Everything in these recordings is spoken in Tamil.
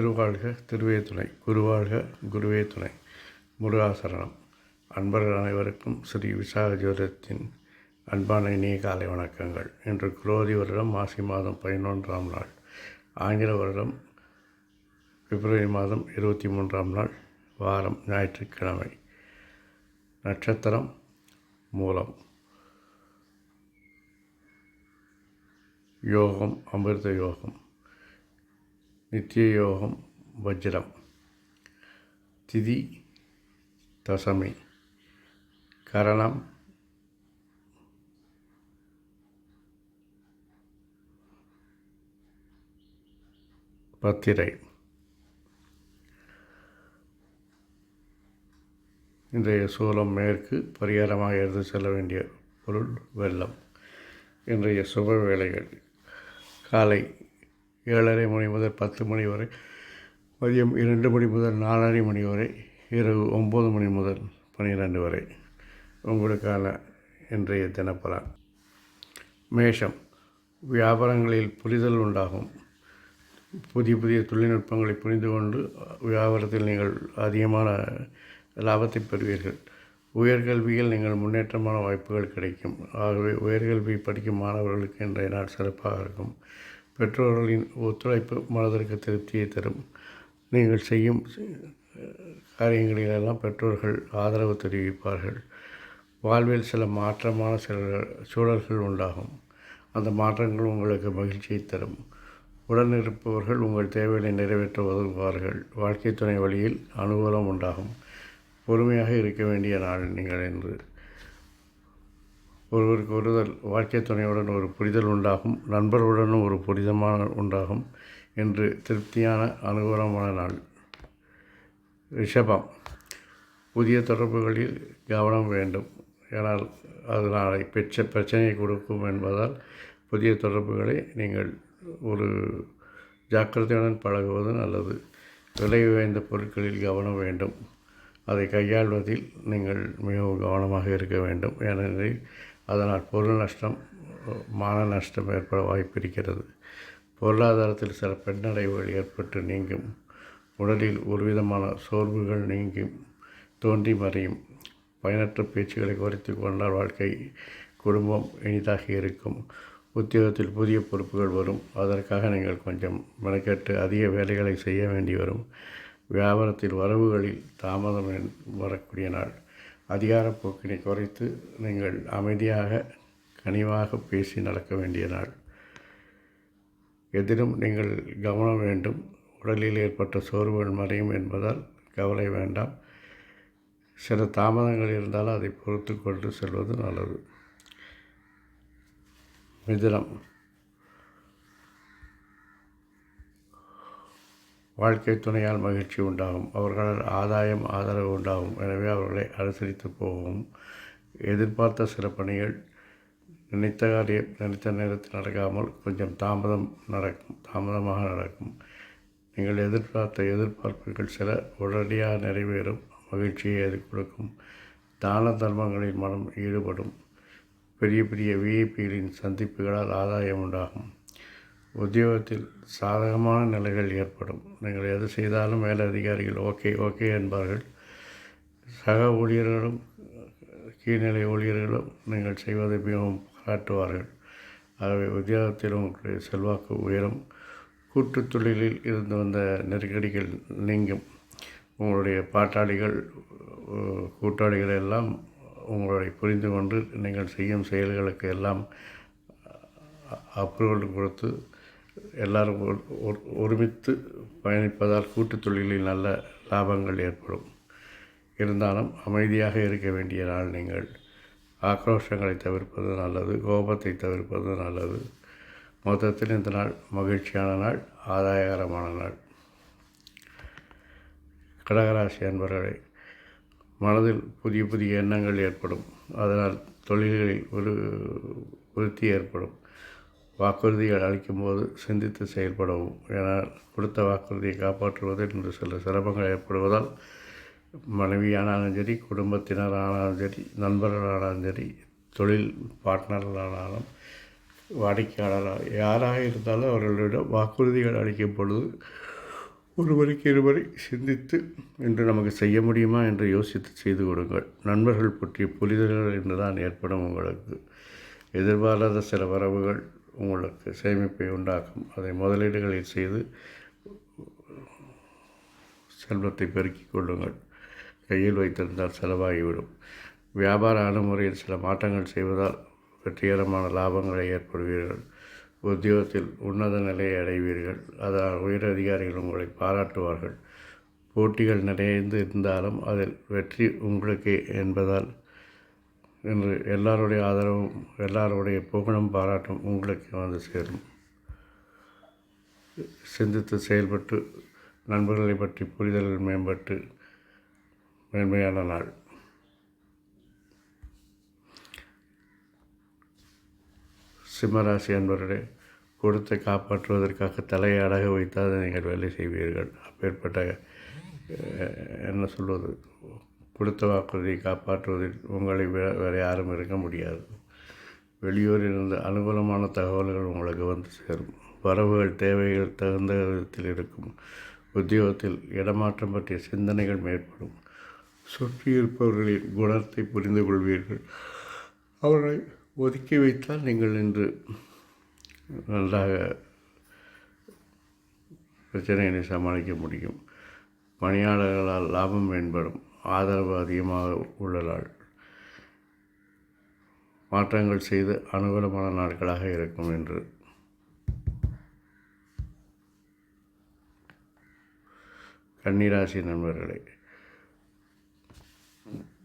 திருவாழ்க திருவே துணை. குருவாழ்க குருவே துணை. முருகாசரணம் அன்பர்கள் அனைவருக்கும் ஸ்ரீ விசாக ஜோதத்தின் அன்பான இனிய காலை வணக்கங்கள். இன்று குரோதி வருடம் மாசி மாதம் பதினொன்றாம் நாள். ஆங்கில வருடம் பிப்ரவரி மாதம் இருபத்தி மூன்றாம் நாள். வாரம் ஞாயிற்றுக்கிழமை. நட்சத்திரம் மூலம். யோகம் அமிர்த யோகம். நித்தியயோகம் வஜ்ரம். திதி தசமி. கரணம். பத்திரை. இன்றைய சூலம் மேற்கு பரிகாரமாக எடுத்து செல்ல வேண்டிய பொருள் வெள்ளம். இன்றைய சுப வேலைகள் காலை ஏழரை மணி முதல் பத்து மணி வரை மதியம் இரண்டு மணி முதல் நாலரை மணி வரை இரவு ஒம்பது மணி முதல் பன்னிரெண்டு வரை. உங்களுக்கான இன்றைய தினப்பலன். மேஷம். வியாபாரங்களில் புரிதல் உண்டாகும். புதிய புதிய தொழில்நுட்பங்களை புரிந்து கொண்டு வியாபாரத்தில் நீங்கள் அதிகமான லாபத்தை பெறுவீர்கள். உயர்கல்வியில் நீங்கள் முன்னேற்றமான வாய்ப்புகள் கிடைக்கும். ஆகவே உயர்கல்வி படிக்கும் மாணவர்களுக்கு இன்றைய நாள் சிறப்பாக இருக்கும். பெற்றோர்களின் ஒத்துழைப்பு மனதிற்கு திருப்தியை தரும். நீங்கள் செய்யும் காரியங்களிலெல்லாம் பெற்றோர்கள் ஆதரவு தெரிவிப்பார்கள். வாழ்வில் சில மாற்றமான சில சூழல்கள் உண்டாகும். அந்த மாற்றங்கள் உங்களுக்கு மகிழ்ச்சியை தரும். உடன் இருப்பவர்கள் உங்கள் தேவைகளை நிறைவேற்ற உதவுவார்கள் வாழ்க்கை துணை வழியில் அனுகூலம் உண்டாகும். பொறுமையாக இருக்க வேண்டிய நாள் நீங்கள் என்று. ஒருவருக்கு ஒருதல் வாழ்க்கை துணையுடன் ஒரு புரிதல் உண்டாகும் நண்பர்களுடனும் ஒரு புரிதமான உண்டாகும் என்று திருப்தியான அனுகூலமான நாள். ரிஷபம். புதிய தொடர்புகளில் கவனம் வேண்டும். ஏனால் அது நாளை பெற்ற பிரச்சனையை கொடுக்கும் என்பதால் புதிய தொடர்புகளை நீங்கள் ஒரு ஜாக்கிரதையுடன் பழகுவது நல்லது. விலை உயர்ந்த பொருட்களில் கவனம் வேண்டும். அதை கையாள்வதில் நீங்கள் மிகவும் கவனமாக இருக்க வேண்டும். ஏனெனில் அதனால் பொருள் நஷ்டம் மான நஷ்டம் ஏற்பட வாய்ப்பு இருக்கிறது பொருளாதாரத்தில் சில பெண்ணடைவுகள் ஏற்பட்டு நீங்கும். உடலில் ஒருவிதமான சோர்வுகள் நீங்கும். தோன்றி மறையும். பயனற்ற பேச்சுகளை குறைத்து கொண்டால் வாழ்க்கை குடும்பம் இனிதாக இருக்கும். உத்தியோகத்தில் புதிய பொறுப்புகள் வரும். அதற்காக நீங்கள் கொஞ்சம் மெனக்கெட்டு அதிக வேலைகளை செய்ய வேண்டி வரும். வியாபாரத்தில் வரவுகளில் தாமதம் வரக்கூடிய நாள். அதிகார போக்கினை குறைத்து நீங்கள் அமைதியாக கனிவாக பேசி நடக்க வேண்டிய நாள். எதிலும் நீங்கள் கவனம் வேண்டும். உடலில் ஏற்பட்ட சோர்வுகள் மறையும் என்பதால் கவலை வேண்டாம். சில தாமதங்கள் இருந்தாலும் அதை பொறுத்து கொண்டு செல்வது நல்லது. மிதுனம். வாழ்க்கை துணையால் மகிழ்ச்சி உண்டாகும். அவர்களால் ஆதாயம் ஆதரவு உண்டாகும். எனவே அவர்களை அனுசரித்து போகவும் எதிர்பார்த்த சில பணிகள் நினைத்த காரியம் நினைத்த நேரத்தில் நடக்காமல் கொஞ்சம் தாமதம் நடக்கும் தாமதமாக நடக்கும். நீங்கள் எதிர்பார்த்த எதிர்பார்ப்புகள் சில உடனடியாக நிறைவேறும். மகிழ்ச்சியை அது கொடுக்கும். தான தர்மங்களின் மனம் ஈடுபடும். பெரிய பெரிய விஐபிகளின் சந்திப்புகளால் ஆதாயம் உண்டாகும். உத்தியோகத்தில் சாதகமான நிலைகள் ஏற்படும். நீங்கள் எது செய்தாலும் மேல அதிகாரிகள் ஓகே ஓகே என்பார்கள். சக ஊழியர்களும் கீழ்நிலை ஊழியர்களும் நீங்கள் செய்வதை மிகவும் பாராட்டுவார்கள் ஆகவே உத்தியோகத்தில் உங்களுடைய செல்வாக்கு உயரும். கூட்டு தொழிலில் இருந்து வந்த நெருக்கடிகள் நீங்கும். உங்களுடைய பாட்டாளிகள் கூட்டாளிகள் எல்லாம் உங்களை புரிந்து கொண்டு நீங்கள் செய்யும் செயல்களுக்கு எல்லாம் அப்ரூவல் கொடுத்து எல்லாரும் ஒருமித்து பயணிப்பதால் கூட்டுத் தொழிலில் நல்ல லாபங்கள் ஏற்படும். இருந்தாலும் அமைதியாக இருக்க வேண்டிய நாள் நீங்கள். ஆக்ரோஷங்களை தவிர்ப்பது நல்லது கோபத்தை தவிர்ப்பது நல்லது. மொத்தத்தில் இந்த நாள் மகிழ்ச்சியான நாள் ஆதாயகரமான நாள். கடகராசி அன்பர்களே மனதில் புதிய புதிய எண்ணங்கள் ஏற்படும். அதனால் தொழில்களில் ஒரு விருத்தி ஏற்படும். வாக்குறுதிகள் அளிக்கும்போது சிந்தித்து செயல்படவும் ஏனால் கொடுத்த வாக்குறுதியை காப்பாற்றுவதில் இன்று சில சிரமங்கள் ஏற்படுவதால் மனைவியானாலும் சரி குடும்பத்தினரானாலும் சரி நண்பர்களானாலும் சரி தொழில் பார்ட்னர்களானாலும் வாடிக்கையாளராக யாராக இருந்தாலும் அவர்களிடம் வாக்குறுதிகள் அளிக்கும் பொழுது ஒருவருக்கு இருவரை சிந்தித்து இன்று நமக்கு செய்ய முடியுமா என்று யோசித்து செய்து கொடுங்கள். நண்பர்கள் பற்றிய புரிதல்கள் என்றுதான் ஏற்படும் உங்களுக்கு. எதிர்பாராத சில வரவுகள் உங்களுக்கு சேமிப்பை உண்டாக்கும். அதை முதலீடுகளை செய்து செல்வத்தை பெருக்கிக் கொள்ளுங்கள். கையில் வைத்திருந்தால் செலவாகிவிடும். வியாபார அணுமுறையில் சில மாற்றங்கள் செய்வதால் வெற்றிகரமான லாபங்களை ஏற்படுவீர்கள். உத்தியோகத்தில் உன்னத நிலையை அடைவீர்கள். அதனால் உயர் அதிகாரிகள் உங்களை பாராட்டுவார்கள். போட்டிகள் நிறைந்து இருந்தாலும் அதில் வெற்றி உங்களுக்கே என்பதால் இன்று எல்லாருடைய ஆதரவும் எல்லாருடைய புகழும் பாராட்டும் உங்களுக்கு வந்து சேரும். சிந்தித்து செயல்பட்டு நண்பர்களை பற்றி புரிதல்கள் மேம்பட்டு மேன்மையான நாள். சிம்மராசி அன்பர்களே கொடுத்தை காப்பாற்றுவதற்காக தலையை அடக வைத்தால் நீங்கள் வேலை செய்வீர்கள். அப்பேற்பட்ட என்ன சொல்வது? கொடுத்த வாக்குறுதியை காப்பாற்றுவதில் உங்களை வேறு யாரும் இருக்க முடியாது. வெளியூரில் இருந்து அனுகூலமான தகவல்கள் உங்களுக்கு வந்து சேரும். வரவுகள் தேவைகள் தகுந்த விதத்தில் இருக்கும். உத்தியோகத்தில் இடமாற்றம் பற்றிய சிந்தனைகள் மேற்படும். சுற்றியிருப்பவர்களின் குணத்தை புரிந்து கொள்வீர்கள். அவர்களை ஒதுக்கி வைத்தால் நீங்கள் இன்று நன்றாக பிரச்சனைகளை சமாளிக்க முடியும். பணியாளர்களால் லாபம் மேம்படும். ஆதரவு அதிகமாக உள்ளதால் மாற்றங்கள் செய்து அனுகூலமான நாட்களாக இருக்கும் என்று. கன்னிராசி நண்பர்களே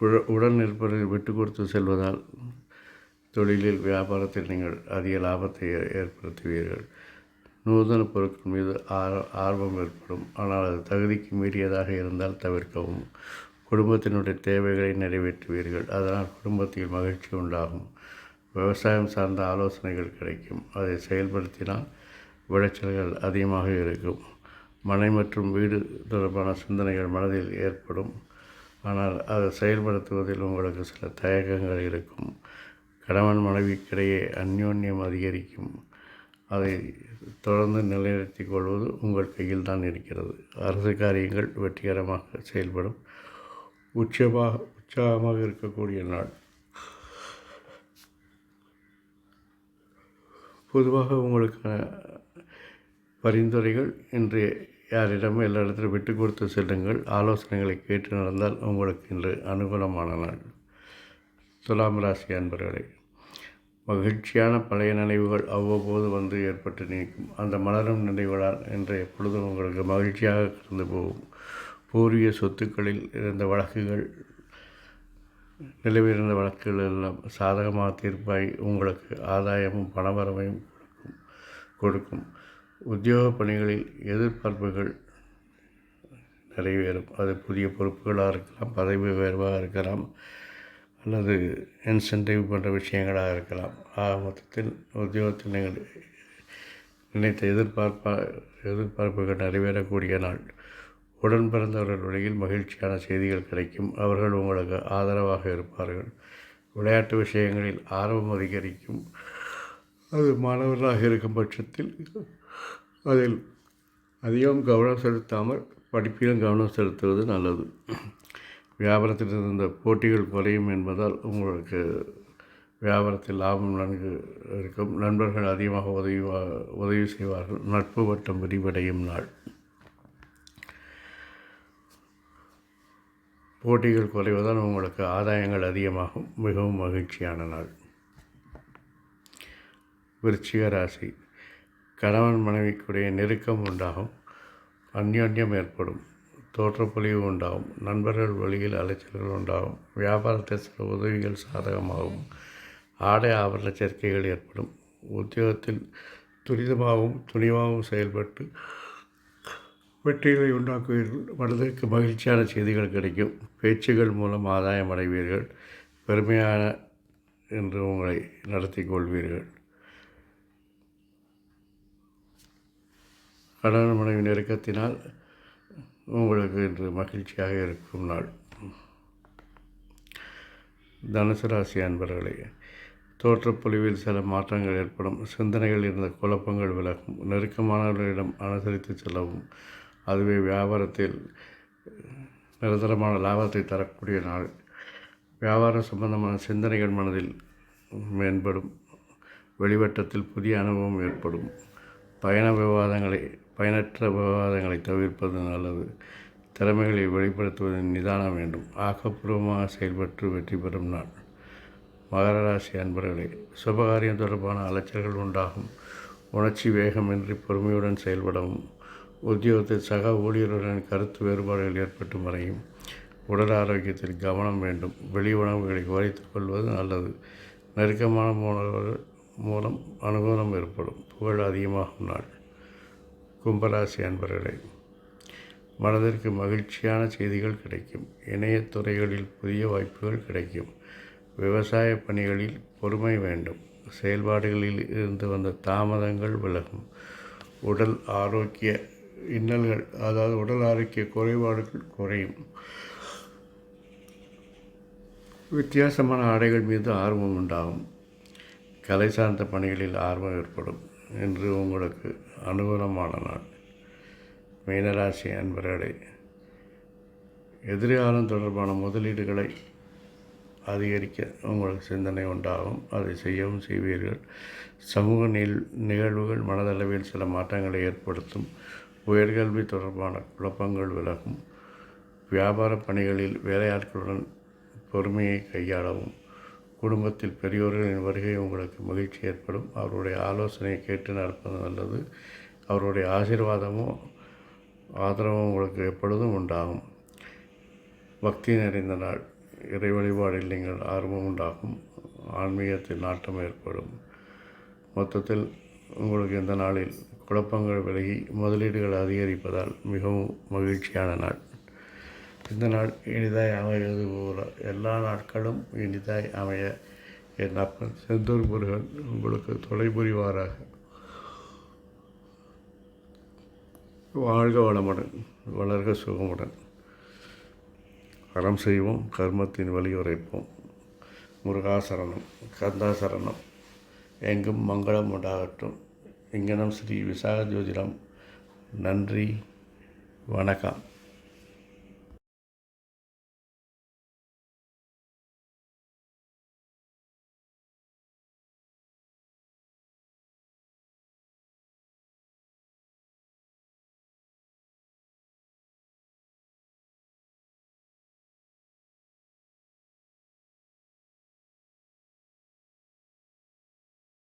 உட- உடன் இருப்பதை விட்டு கொடுத்து செல்வதால் தொழிலில் வியாபாரத்தில் நீங்கள் அதிக லாபத்தை ஏற்படுத்துவீர்கள். நூதன பொருட்கள் மீது ஆர் ஆர்வம் ஏற்படும். ஆனால் அது தகுதிக்கு மீறியதாக இருந்தால் தவிர்க்கவும். குடும்பத்தினுடைய தேவைகளை நிறைவேற்றுவீர்கள். அதனால் குடும்பத்தில் மகிழ்ச்சி உண்டாகும். விவசாயம் சார்ந்த ஆலோசனைகள் கிடைக்கும். அதை செயல்படுத்தினால் விளைச்சல்கள் அதிகமாக இருக்கும். மனை மற்றும் வீடு தொடர்பான சிந்தனைகள் மனதில் ஏற்படும். ஆனால் அதை செயல்படுத்துவதில் உங்களுக்கு சில தயக்கங்கள் இருக்கும். கணவன் மனைவிக்கிடையே அந்யோன்யம் அதிகரிக்கும். அதை தொடர்ந்து நிலைநிறுத்திக் கொள்வது உங்கள் கையில் தான் இருக்கிறது. அரசு காரியங்கள் வெற்றிகரமாக செயல்படும். உச்சமாக உற்சாகமாக இருக்கக்கூடிய நாள். பொதுவாக உங்களுக்கான பரிந்துரைகள் இன்று யாரிடமும் எல்லா இடத்திலும் விட்டு கொடுத்து செல்லுங்கள். ஆலோசனைகளை கேட்டு நடந்தால் உங்களுக்கு இன்று அனுகூலமான நாள். துலாம் ராசி அன்பர்களே மகிழ்ச்சியான பழைய நினைவுகள் அவ்வப்போது வந்து ஏற்பட்டு நீக்கும். அந்த மலரும் நினைவுகளால் இன்றைய பொழுது உங்களுக்கு மகிழ்ச்சியாக கடந்து போகும். பூர்வீக சொத்துக்களில் இருந்த வழக்குகள் நிலவிருந்த வழக்குகள் எல்லாம் சாதகமாக தீர்ப்பாய் உங்களுக்கு ஆதாயமும் பணவரவையும் கொடுக்கும். கொடுக்கும். உத்தியோக பணிகளில் எதிர்பார்ப்புகள் நிறைவேறும். அது புதிய பொறுப்புகளாக இருக்கலாம் பதவி உயர்வாக இருக்கலாம் அல்லது இன்சென்டிவ் போன்ற விஷயங்களாக இருக்கலாம். ஆக மொத்தத்தில் உத்தியோகத்தில் நீங்கள் நினைத்த எதிர்பார்ப்பா எதிர்பார்ப்புகள் நிறைவேறக்கூடிய நாள். உடன் பிறந்தவர்கள் வழியில் மகிழ்ச்சியான செய்திகள் கிடைக்கும். அவர்கள் உங்களுக்கு ஆதரவாக இருப்பார்கள். விளையாட்டு விஷயங்களில் ஆர்வம் அதிகரிக்கும். அது மாணவர்களாக இருக்கும் பட்சத்தில் அதில் அதிகம் கவனம் செலுத்தாமல் படிப்பிலும் கவனம் செலுத்துவது நல்லது. வியாபாரத்தில் இருந்த போட்டிகள் குறையும் என்பதால் உங்களுக்கு வியாபாரத்தில் லாபம் நன்கு இருக்கும். நண்பர்கள் அதிகமாக உதவி உதவி செய்வார்கள். நட்பு வட்டம் விரிவடையும் நாள். போட்டிகள் குறைவதால் உங்களுக்கு ஆதாயங்கள் அதிகமாகும். மிகவும் மகிழ்ச்சியான நாள். விருச்சிக ராசி. கணவன் மனைவிக்குடைய நெருக்கம் உண்டாகும். அந்யோன்யம் ஏற்படும். தோற்றப்பொழிவு உண்டாகும். நண்பர்கள் வழியில் அலைச்சல்கள் உண்டாகும். வியாபாரத்தில் சில உதவிகள் சாதகமாகும். ஆடை ஆபரண சேர்க்கைகள் ஏற்படும். உத்தியோகத்தில் துரிதமாகவும் துணிவாகவும் செயல்பட்டு வெற்றிகளை உண்டாக்குவீர்கள். மனதிற்கு மகிழ்ச்சியான செய்திகள் கிடைக்கும். பேச்சுகள் மூலம் ஆதாயம் அடைவீர்கள். பெருமையான என்று உங்களை நடத்தி கொள்வீர்கள். கணவன் மனைவி நெருக்கத்தினால் உங்களுக்கு இன்று மகிழ்ச்சியாக இருக்கும் நாள். தனுசு ராசி அன்பர்களே தோற்றப்பொழிவில் சில மாற்றங்கள் ஏற்படும். சிந்தனைகள் இருந்த குழப்பங்கள் விலகும். நெருக்கமானவர்களிடம் அனுசரித்து செல்லவும். அதுவே வியாபாரத்தில் நிரந்தரமான லாபத்தை தரக்கூடிய நாள். வியாபாரம் சம்பந்தமான சிந்தனைகள் மனதில் மேம்படும். வெளிவட்டத்தில் புதிய அனுபவம் ஏற்படும். பயண விவாதங்களை பயனற்ற விவாதங்களை தவிர்ப்பது நல்லது. திறமைகளை வெளிப்படுத்துவது நிதானம் வேண்டும். ஆக்கப்பூர்வமாக செயல்பட்டு வெற்றி பெறும் நாள். மகர ராசி அன்பர்களே சுபகாரியம் தொடர்பான அலைச்சல்கள் உண்டாகும். உணர்ச்சி வேகமின்றி பொறுமையுடன் செயல்படவும். உத்தியோகத்தில் சக ஊழியருடன் கருத்து வேறுபாடுகள் ஏற்பட்டு மறையும் உடல் ஆரோக்கியத்தில் கவனம் வேண்டும். வெளி உணவுகளை குறைத்துக் கொள்வது நல்லது. நெருக்கமான போனவர்கள் மூலம் அனுகூலம் ஏற்படும். புகழ் அதிகமாகும் நாள். கும்பராசி அன்பர்களே மனதிற்கு மகிழ்ச்சியான செய்திகள் கிடைக்கும். இணையத் துறைகளில் புதிய வாய்ப்புகள் கிடைக்கும். விவசாய பணிகளில் பொறுமை வேண்டும். செயல்பாடுகளில் இருந்து வந்த தாமதங்கள் விலகும். உடல் ஆரோக்கிய இன்னல்கள் அதாவது உடல் ஆரோக்கிய குறைபாடுகள் குறையும். வித்தியாசமான ஆடைகள் மீது ஆர்வம் உண்டாகும். கலை சார்ந்த பணிகளில் ஆர்வம் ஏற்படும் என்று உங்களுக்கு அனுகூலமான நாள். மீனராசி அன்பர்களே எதிர்காலம் தொடர்பான முதலீடுகளை அதிகரிக்க உங்களுக்கு சிந்தனை உண்டாகும். அதை செய்யவும் செய்வீர்கள். சமூக நில் நிகழ்வுகள் மனதளவில் சில மாற்றங்களை ஏற்படுத்தும். உயர்கல்வி தொடர்பான குழப்பங்கள் விலகும். வியாபார பணிகளில் வேலையாட்களுடன் பொறுமையை கையாளவும். குடும்பத்தில் பெரியோர்களின் வருகை உங்களுக்கு மகிழ்ச்சி ஏற்படும். அவருடைய ஆலோசனையை கேட்டு நடப்பது நல்லது. அவருடைய ஆசீர்வாதமும் ஆதரவும் உங்களுக்கு எப்பொழுதும் உண்டாகும். பக்தி நிறைந்த நாள். இறை வழிபாடில் நீங்கள் ஆர்வம் உண்டாகும். ஆன்மீகத்தில் நாட்டம் ஏற்படும். மொத்தத்தில் உங்களுக்கு இந்த நாளில் குழப்பங்கள் விலகி முதலீடுகள் அதிகரிப்பதால் மிகவும் மகிழ்ச்சியான நாள். இந்த நாள் இனிதாய் அமைவது போல எல்லா நாட்களும் இனிதாய் அமைய என் அப்பன் செந்தூர் முருகன் உங்களுக்கு தொலை புரிவாராக வாழ்க வளமுடன் வளர்க சுகமுடன். அறம் செய்வோம் கர்மத்தின் வழி உரைப்போம். முருகாசரணம் கந்தாசரணம் எங்கும் மங்களம் உண்டாகட்டும். இங்கனம் ஸ்ரீ விசாக ஜோதிடம் நன்றி வணக்கம்.